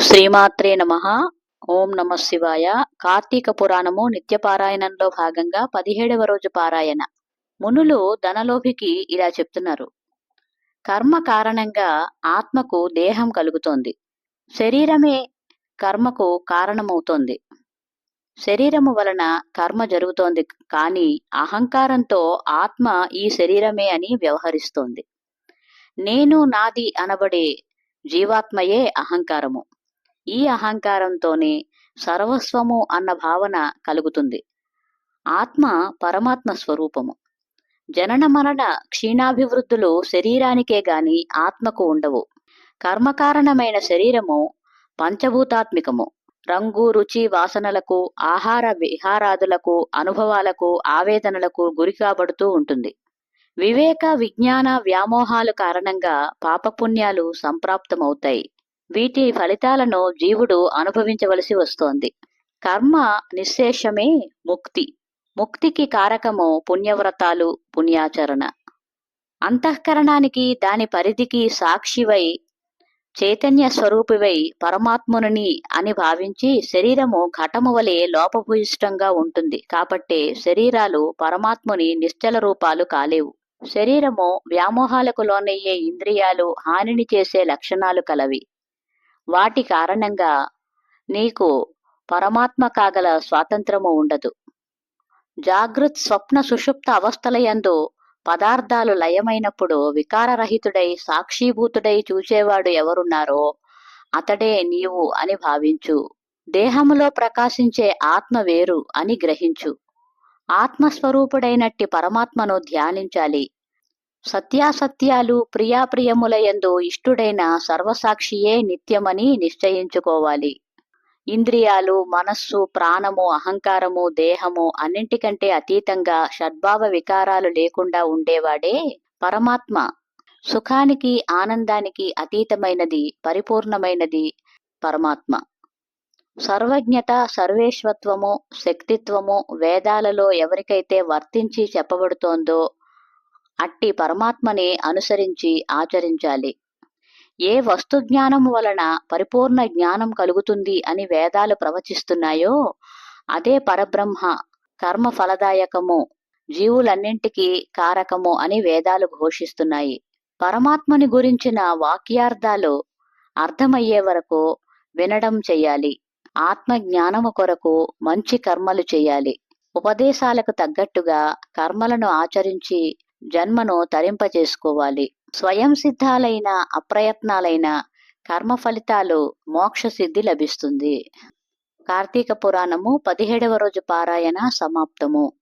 శ్రీమాత్రే నమ. ఓం నమ శివాయ. కార్తీక పురాణము నిత్యపారాయణంలో భాగంగా పదిహేడవ రోజు పారాయణ. మునులు ధనలోభికి ఇలా చెప్తున్నారు. కర్మ కారణంగా ఆత్మకు దేహం కలుగుతోంది. శరీరమే కర్మకు కారణమవుతోంది. శరీరము వలన కర్మ జరుగుతోంది కానీ అహంకారంతో ఆత్మ ఈ శరీరమే అని వ్యవహరిస్తోంది. నేను నాది అనబడే జీవాత్మయే అహంకారము. ఈ అహంకారంతోనే సర్వస్వము అన్న భావన కలుగుతుంది. ఆత్మ పరమాత్మ స్వరూపము. జనన మరణ క్షీణాభివృద్ధులు శరీరానికే గాని ఆత్మకు ఉండవు. కర్మకారణమైన శరీరము పంచభూతాత్మికము. రంగు రుచి వాసనలకు ఆహార విహారాదులకు అనుభవాలకు ఆవేదనలకు గురి కాబడుతూ ఉంటుంది. వివేక విజ్ఞాన వ్యామోహాలు కారణంగా పాపపుణ్యాలు సంప్రాప్తమవుతాయి. వీటి ఫలితాలను జీవుడు అనుభవించవలసి వస్తోంది. కర్మ నిశ్శేషమే ముక్తి. ముక్తికి కారకము పుణ్యవ్రతాలు పుణ్యాచరణ. అంతఃకరణానికి దాని పరిధికి సాక్షివై చైతన్య స్వరూపివై పరమాత్ముని అని భావించి శరీరము ఘటము వలె లోపభూయిష్టంగా ఉంటుంది. కాబట్టే శరీరాలు పరమాత్ముని నిశ్చల రూపాలు కాలేవు. శరీరము వ్యామోహాలకు లోనయ్యే ఇంద్రియాలు హానిని చేసే లక్షణాలు కలవి. వాటి కారణంగా నీకు పరమాత్మ కాగల స్వాతంత్రము ఉండదు. జాగృత్ స్వప్న సుషుప్త అవస్థలయందు పదార్థాలు లయమైనప్పుడు వికారరహితుడై సాక్షీభూతుడై చూచేవాడు ఎవరున్నారో అతడే నీవు అని భావించు. దేహములో ప్రకాశించే ఆత్మ వేరు అని గ్రహించు. ఆత్మస్వరూపుడైనట్టి పరమాత్మను ధ్యానించాలి. సత్యాసత్యాలు ప్రియాప్రియములయందు ఇష్టుడైన సర్వసాక్షియే నిత్యమని నిశ్చయించుకోవాలి. ఇంద్రియాలు మనస్సు ప్రాణము అహంకారము దేహము అన్నింటికంటే అతీతంగా షడ్భావ వికారాలు లేకుండా ఉండేవాడే పరమాత్మ. సుఖానికి ఆనందానికి అతీతమైనది పరిపూర్ణమైనది పరమాత్మ. సర్వజ్ఞత సర్వేశ్వత్వము శక్తిత్వము వేదాలలో ఎవరికైతే వర్తించి చెప్పబడుతోందో అట్టి పరమాత్మని అనుసరించి ఆచరించాలి. ఏ వస్తు జ్ఞానం వలన పరిపూర్ణ జ్ఞానం కలుగుతుంది అని వేదాలు ప్రవచిస్తున్నాయో అదే పరబ్రహ్మ కర్మ ఫలదాయకము జీవులన్నింటికీ కారకము అని వేదాలు ఘోషిస్తున్నాయి. పరమాత్మని గురించిన వాక్యార్థాలు అర్థమయ్యే వరకు వినడం చెయ్యాలి. ఆత్మ జ్ఞానము కొరకు మంచి కర్మలు చేయాలి ఉపదేశాలకు తగ్గట్టుగా కర్మలను ఆచరించి జన్మను తరింపచేసుకోవాలి స్వయం సిద్ధాలైన అప్రయత్నాలైన కర్మ ఫలితాలు మోక్ష సిద్ధి లభిస్తుంది. కార్తీక పురాణము పదిహేడవ రోజు పారాయణ సమాప్తము.